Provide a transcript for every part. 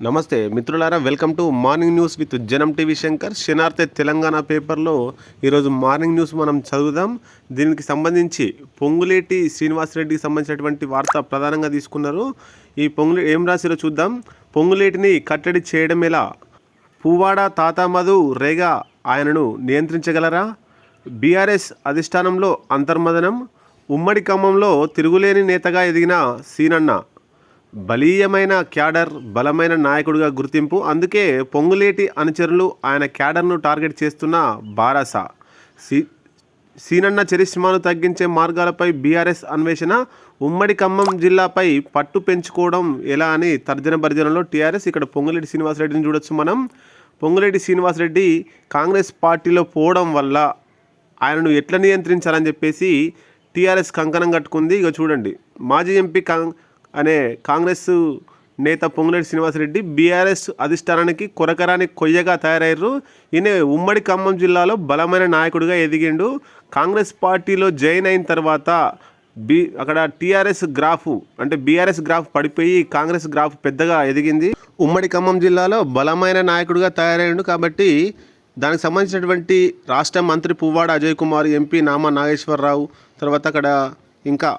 నమస్తే మిత్రులారా welcome to morning news with Janam TV Shankar. శనార్తె Telangana పేపర్లో ఈరోజు మార్నింగ్ న్యూస్ మనం చదువుదాం. దీనికి సంబంధించి పొంగులేటి శ్రీనివాసరెడ్డికి సంబంధించినటువంటి వార్త ప్రధానంగా తీసుకున్నారు. ఈ పొంగులే ఏం రాసిరో చూద్దాం. పొంగులేటిని కట్టడి చేయడం ఎలా? పువ్వాడ తాతామధు రేగా ఆయనను నియంత్రించగలరా? బీఆర్ఎస్ అధిష్టానంలో అంతర్మదనం. ఉమ్మడి ఖమ్మంలో తిరుగులేని నేతగా ఎదిగిన సీనన్న. బలీయమైన క్యాడర్ బలమైన నాయకుడిగా గుర్తింపు. అందుకే పొంగులేటి అనుచరులు ఆయన క్యాడర్ను టార్గెట్ చేస్తున్న బారాస. సి సీనన్న చరిష్మాను తగ్గించే మార్గాలపై బీఆర్ఎస్ అన్వేషణ ఉమ్మడి ఖమ్మం జిల్లాపై పట్టు పెంచుకోవడం ఎలా అని తర్జన భర్జనలో టీఆర్ఎస్ ఇక్కడ పొంగులేటి శ్రీనివాసరెడ్డిని చూడొచ్చు మనం. పొంగులేటి శ్రీనివాసరెడ్డి కాంగ్రెస్ పార్టీలో పోవడం వల్ల ఆయనను ఎట్లా నియంత్రించాలని చెప్పేసి టీఆర్ఎస్ కంకణం కట్టుకుంది. ఇక చూడండి. మాజీ ఎంపీ కాంగ్ అనే కాంగ్రెస్ నేత పొంగులేటి శ్రీనివాసరెడ్డి బీఆర్ఎస్ అధిష్టానానికి కొరకరాని కొయ్యగా తయారయ్యారు. ఈయన ఉమ్మడి ఖమ్మం జిల్లాలో బలమైన నాయకుడిగా ఎదిగిండు. కాంగ్రెస్ పార్టీలో జాయిన్ అయిన తర్వాత బి అక్కడ టీఆర్ఎస్ గ్రాఫ్ అంటే బీఆర్ఎస్ గ్రాఫ్ పడిపోయి కాంగ్రెస్ గ్రాఫ్ పెద్దగా ఎదిగింది. ఉమ్మడి ఖమ్మం జిల్లాలో బలమైన నాయకుడిగా తయారయ్యాడు కాబట్టి దానికి సంబంధించినటువంటి రాష్ట్ర మంత్రి పువ్వాడ అజయ్ కుమార్ ఎంపీ నామా నాగేశ్వరరావు తర్వాత అక్కడ ఇంకా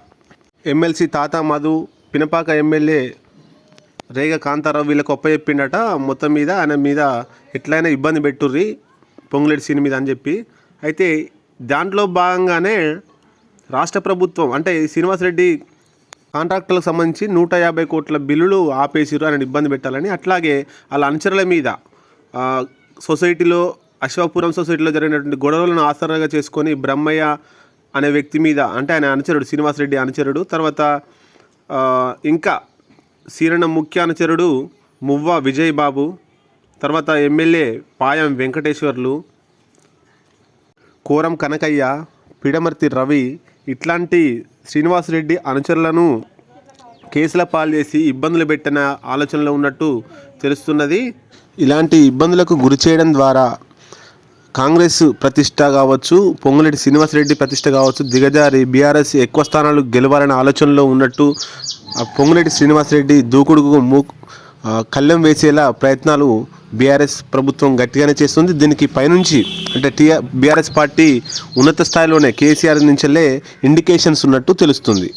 ఎమ్మెల్సీ తాత మధు పినపాక ఎమ్మెల్యే రేగ కాంతారావు వీళ్ళకి ఒప్పచెప్పిండట మొత్తం మీద ఆయన మీద ఎట్లయినా ఇబ్బంది పెట్టుర్రి పొంగులేటి సీన్ మీద అని చెప్పి. అయితే దాంట్లో భాగంగానే రాష్ట్ర ప్రభుత్వం అంటే శ్రీనివాసరెడ్డి కాంట్రాక్టులకు సంబంధించి నూట యాభై కోట్ల బిల్లులు ఆపేసిరు ఆయన ఇబ్బంది పెట్టాలని. అట్లాగే వాళ్ళ అనుచరుల మీద సొసైటీలో అశ్వాపురం సొసైటీలో జరిగినటువంటి గొడవలను ఆసరాగా చేసుకొని బ్రహ్మయ్య అనే వ్యక్తి మీద అంటే ఆయన అనుచరుడు శ్రీనివాసరెడ్డి అనుచరుడు తర్వాత ఇంకా సీరణ ముఖ్యానుచరుడు మువ్వ విజయ్ బాబు తర్వాత ఎమ్మెల్యే పాయం వెంకటేశ్వర్లు కోరం కనకయ్య పిడమర్తి రవి ఇట్లాంటి శ్రీనివాసరెడ్డి అనుచరులను కేసుల పాలు చేసి ఇబ్బందులు పెట్టిన ఆలోచనలో ఉన్నట్టు తెలుస్తున్నది. ఇలాంటి ఇబ్బందులకు గురి చేయడం ద్వారా కాంగ్రెస్ ప్రతిష్ట కావచ్చు పొంగులేటి శ్రీనివాసరెడ్డి ప్రతిష్ట కావచ్చు దిగజారి బీఆర్ఎస్ ఎక్కువ స్థానాలు గెలవాలనే ఆలోచనలో ఉన్నట్టు ఆ పొంగులేటి శ్రీనివాసరెడ్డి దూకుడుకు మూ కళ్ళెం వేసేలా ప్రయత్నాలు బీఆర్ఎస్ ప్రభుత్వం గట్టిగానే చేస్తుంది. దీనికి పైనుంచి అంటే టీఆర్ బీఆర్ఎస్ పార్టీ ఉన్నత స్థాయిలోనే కేసీఆర్ నుంచెల్లే ఇండికేషన్స్ ఉన్నట్టు తెలుస్తుంది.